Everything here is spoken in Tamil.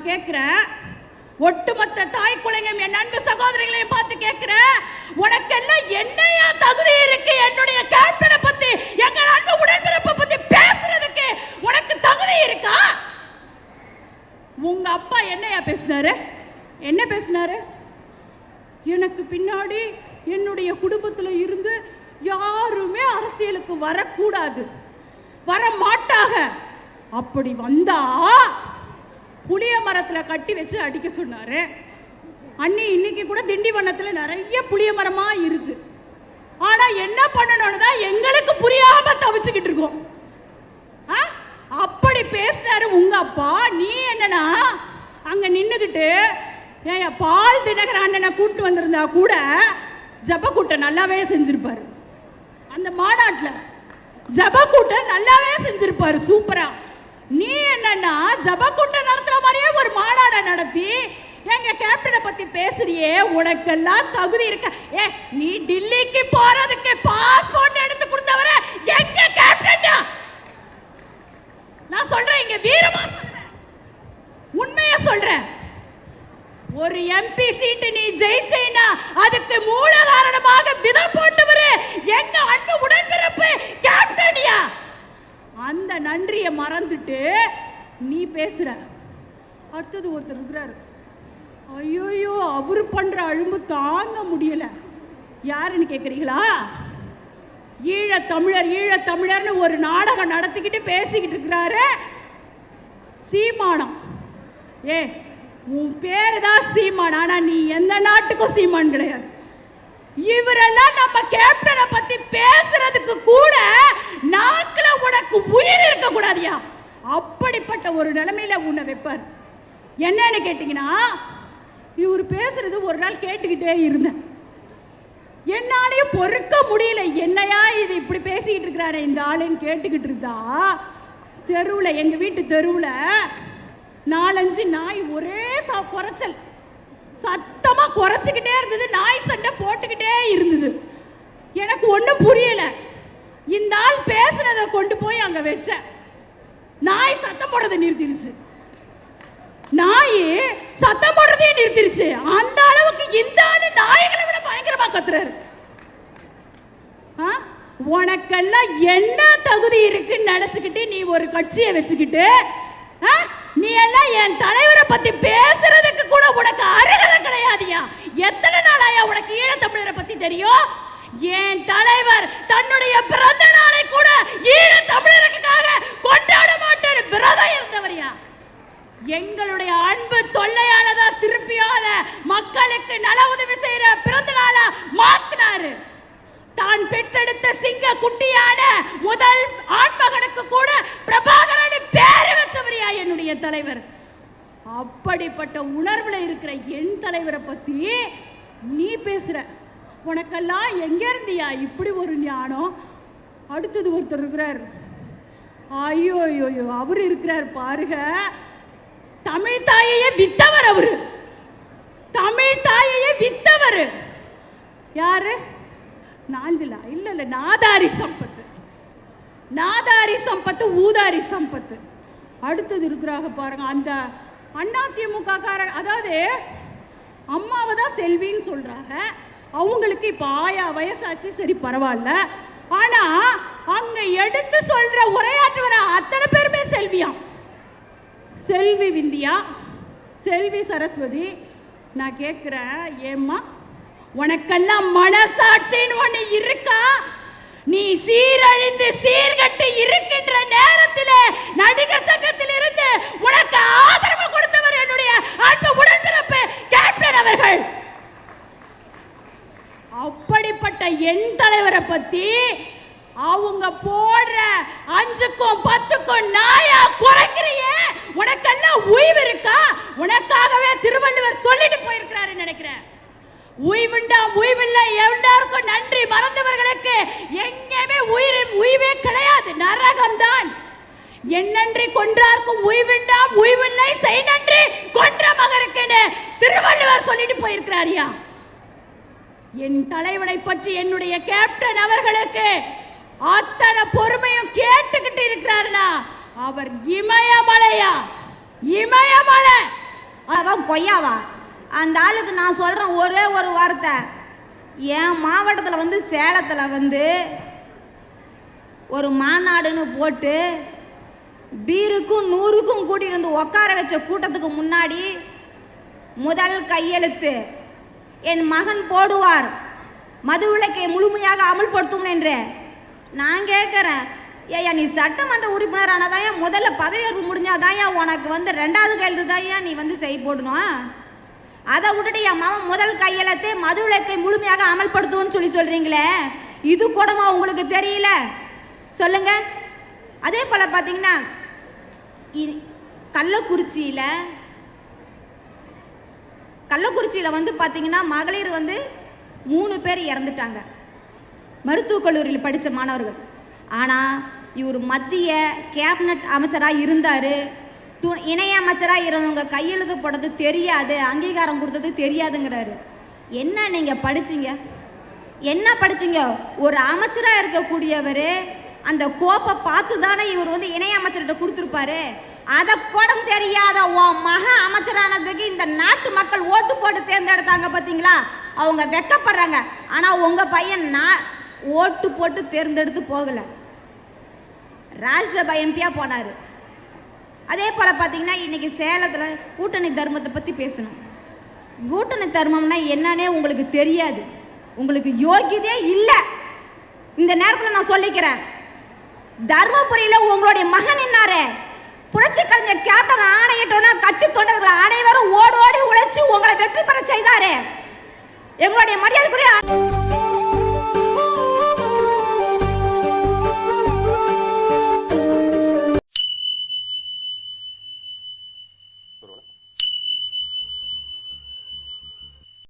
நான் கேட்கிறேன் ஒட்டுமொத்த தாய் குழந்தையும் என் அன்பு சகோதரிகளையும் பார்த்து கேட்கிறேன் உனக்கெல்லாம் என்னையா தகுதி இருக்கு? என்னுடைய கேப்டனை பத்தி எங்க அன்பு உடன்பிறப்பை பத்தி பேசுறதுக்கு உனக்கு தகுதி இருக்கா? உங்க அப்பா என்னையா பேசினாரு? என்ன பேசினாரு? எனக்கு பின்னாடி என்னுடைய குடும்பத்துல இருந்து யாருமே அரசியலுக்கு வரக்கூடாது. வர மாட்டாக அப்படி வந்தா புளிய மரத்தில் கட்டி வச்சு அடிக்க சொன்னாரு. அண்ணி இன்னைக்கு கூட திண்டிவனத்தில் நிறைய புளிய மரமாக இருக்கு. ஆனா என்ன பண்ணணும்னு தான் எங்களுக்கு புரியாம தவிச்சுக்கிட்டு இருக்கோம். அப்படி பேசினாரு உங்க அப்பா. நீ என்னன்னா அங்க நின்னுகிட்டு ஏன் பால் தினகர் அண்ணனை கூட்டு வந்திருந்தா கூட ஜப கூட்டம் நல்லாவே செஞ்சிருப்பாரு. அந்த மாநாட்டுல ஜப கூட்டம் நல்லாவே செஞ்சிருப்பாரு சூப்பரா. நீ என்னன்னா ஜப கூட்டம் நடத்துற மாதிரியே ஒரு மாநாடை நடத்தி எங்க கேப்டனை பத்தி பேசுறியே உனக்கெல்லாம் தகுதி இருக்க? ஏ நீ டில்லிக்கு போறதுக்கு பாஸ்போர்ட் எடுத்து கொடுத்தவர எங்க கேப்டன் நான் சொல்றேன் இங்க வீரமா உண்மைய சொல்றேன். ஒரு எம்பி சீட்டு நீ ஜெயிச்சேனா அதுக்கு மூல காரணமாக விதை போட்டவரு எங்க அன்பு உடன்பிறப்பு கேப்டனியா அந்த நன்றியை மறந்துட்டு நீ பேசுற. அடுத்தது ஒருத்தர் இருக்கிறாரு. ஐயோயோ அவரு பண்ற அழும்பு தாங்க முடியல. யாருன்னு கேக்குறீங்களா? ஈழ தமிழர் ஈழ தமிழர்னு ஒரு நாடகம் நடத்திக்கிட்டு பேசிக்கிட்டு இருக்கிறாரு. சீமானம். ஏ உன் பேரு தான் சீமான் ஆனா நீ எந்த நாட்டுக்கும் சீமான் கிடையாது. இவரெல்லாம் நம்ம கேப்டனை பத்தி பேசுறதுக்கு கூட நான் கூடாதியா? அப்படிப்பட்ட ஒரு நிலைமையில உன்னை வைப்பார். என்னன்னு கேட்டீங்கன்னா இவர் பேசுறது ஒரு நாள் கேட்டுக்கிட்டே இருந்தேன். என்னாலையும் பொறுக்க முடியல. என்னையா இது இப்படி பேசிக்கிட்டு இருக்கிறாரு இந்த ஆளுன்னு கேட்டுக்கிட்டு இருந்தா தெருவுல எங்க வீட்டு தெருவுல நாலஞ்சு நாய் ஒரே சா குறைச்சல். சத்தமா குறைச்சுக்கிட்டே இருந்தது. நாய் சண்டை போட்டுக்கிட்டே இருந்தது. எனக்கு ஒன்றும் புரியல. இந்த ஆள் பேசுனதை கொண்டு போய் அங்க வச்சேன். நாய் சத்தம் போடுறதை நிறுத்திடுச்சு நாய் சத்தம் போடுறதையும் நிறுத்திடுச்சு அந்த அளவுக்கு இந்த ஆளு நாய்களை விட பயங்கரமா கத்துறாரு. உனக்கெல்லாம் என்ன தகுதி இருக்குன்னு நினைச்சுக்கிட்டு நீ ஒரு கட்சியை வச்சுக்கிட்டு நீ எல்லாம் என் தலைவரை பத்தி பேசுறதுக்கு கூட உனக்கு அருகதை கிடையாதியா? எத்தனை நாளாயா உனக்கு ஈழத்தமிழரை பத்தி தெரியும்? என் தலைவர் தன்னுடைய பிறந்த நாளை கூட ஈழத்தமிழருக்காக கொண்டாட விரதம் இருந்தவரியா? எங்களுடைய அன்பு தொல்லையானதா திருப்பியாத மக்களுக்கு நல உதவி செய்யற பிறந்த நாளா மாத்தினாரு. தான் பெற்றெடுத்த சிங்க குட்டியான முதல் ஆண்மகனுக்கு கூட பிரபாகரன் பேரு வச்சவரியா என்னுடைய தலைவர்? அப்படிப்பட்ட உணர்வுல இருக்கிற என் தலைவரை பத்தி நீ பேசுற. உனக்கெல்லாம் எங்க இருந்தியா? இப்படி ஒரு ஞானம். அடுத்தது ஒருத்தர் இருக்கிறார். ஐயோ ஐயோ ஐயோ அவர் இருக்கிறார் பாருங்க. தமிழ் தாயையே வித்தவர் அவரு. தமிழ் தாயையே வித்தவர். யாரு? நாஞ்சிலா இல்ல இல்ல நாதாரி சம்பத்து. நாதாரி சம்பத்து ஊதாரி சம்பத்து. அடுத்தது இருக்கிறாங்க பாருங்க அந்த அதிமுக கார அதாவது அம்மாவை தான் செல்வின்னு சொல்றாங்க. அவங்களுக்கு இப்ப ஆயா வயசாச்சு சரி பரவாயில்ல. ஆனா அங்க எடுத்து சொல்ற ஒரே செல்வி விந்தியா செல்வி சரஸ்வதி நான் கேட்கிறேன் ஏம்மா? உனக்கெல்லாம் மனசாட்சின்னு ஒண்ணு இருக்கா? நீ சீரழிந்து சீர்கட்டு இருக்கின்ற நேரத்தில் நடிகர் சங்கத்தில் இருந்து உனக்கு ஆதரவு கொடுத்தவர் என்னுடைய அன்பு உடன்பிறப்பு கேப்டன் அவர்கள். அப்படிப்பட்ட என் தலைவரை பத்தி அவங்க போடுற அஞ்சுக்கும் பத்துக்கும் நாயா குறைக்கிறியே? உனக்கெல்லாம் உய்வு இருக்கா? உனக்காகவே திருவள்ளுவர் சொல்லிட்டு போயிருக்கிறாரு நினைக்கிறேன். உய்வுண்டாம் உய்வில்லை. எல்லாருக்கும் நன்றி. மறந்தவர்களுக்கு எங்கேயுமே உயிர் உய்வே கிடையாது. நரகம்தான். என்னன்றி கொன்றார்க்கும் உய்வுண்டாம் உய்வில்லை. செய் நன்றி. கொன்ற மகருக்குன்னு திருவள்ளுவர் சொல்லிட்டு போயிருக்கிறாரியா? என் தலைவனை பற்றி என்னுடைய கேப்டன் அவர்களுக்கு அத்தனை பொறுமையும் கேட்டுக்கிட்டு இருக்கிறாருனா அவர் இமயமலையா? இமயமலை! அதான் கொய்யாவா? அந்த ஆளுக்கு நான் சொல்றேன் ஒரே ஒரு வார்த்தை. என் மாவட்டத்தில் வந்து சேலத்தில் வந்து ஒரு மாநாடுன்னு போட்டு பீருக்கும் நூறுக்கும் கூட்டிட்டு வந்து உட்கார வச்ச கூட்டத்துக்கு முன்னாடி முதல் கையெழுத்து. என் மகன் போடுவார். மது விளக்கை முழுமையாக அமல்படுத்தும் என்று நான் கேட்குறேன் ஏய்யா நீ சட்டமன்ற உறுப்பினர் ஆனதாயா? முதல்ல பதவியேற்பு முடிஞ்சாதாயா? உனக்கு வந்து ரெண்டாவது கையெழுத்து தாயா நீ வந்து செய் போடணும்? அதை விட்டுட்டு என் மாமன் முதல் கையெழுத்தை மது விளக்கை முழுமையாக அமல்படுத்துவோம்னு சொல்லி சொல்றீங்களே? இது கூடமா உங்களுக்கு தெரியல? சொல்லுங்க. அதே போல பாத்தீங்கன்னா கள்ளக்குறிச்சியில கள்ளக்குறிச்சியில வந்து பாத்தீங்கன்னா மகளிர் வந்து மூணு பேர் இறந்துட்டாங்க. மருத்துவக் கல்லூரியில் படிச்ச மாணவர்கள். ஆனா இவர் மத்திய கேபினட் அமைச்சராக இருந்தாரு. து- இணை அமைச்சராக இருந்தவங்க கையெழுத்து போட்டது தெரியாது அங்கீகாரம் கொடுத்தது தெரியாதுங்கிறாரு. என்ன நீங்க படிச்சீங்க? என்ன படிச்சீங்க? ஒரு அமைச்சராக இருக்கக்கூடியவர் அந்த கோப்பை பார்த்து தானே இவர் வந்து இணை அமைச்சர்கிட்ட கொடுத்துருப்பாரு. அதை கூட தெரியாத உன் மக அமைச்சரானதுக்கு இந்த நாட்டு மக்கள் ஓட்டு போட்டு தேர்ந்தெடுத்தாங்க பார்த்தீங்களா அவங்க வெக்கப்படுறாங்க. ஆனால் உங்கள் பையன் நான் ஓட்டு போட்டு தேர்ந்தெடுத்து போகலை. ராஜ்யசபா எம்பியா போனாரு. அதே போல பாத்தீங்கன்னா இன்னைக்கு சேலத்துல கூட்டணி தர்மத்தை பத்தி பேசணும். கூட்டணி தர்மம்னா என்னன்னே உங்களுக்கு தெரியாது. உங்களுக்கு யோகியதே இல்ல. இந்த நேரத்துல நான் சொல்லிக்கிறேன். தர்மபுரியில உங்களுடைய மகன் என்னாரு? புரட்சி கலைஞர் கேப்டன் ஆணையிட்டோன்னா கட்சி தொண்டர்கள் அனைவரும் ஓடி ஓடி உழைச்சு உங்களை வெற்றி பெற செய்தாரு. எங்களுடைய மரியாதைக்குரிய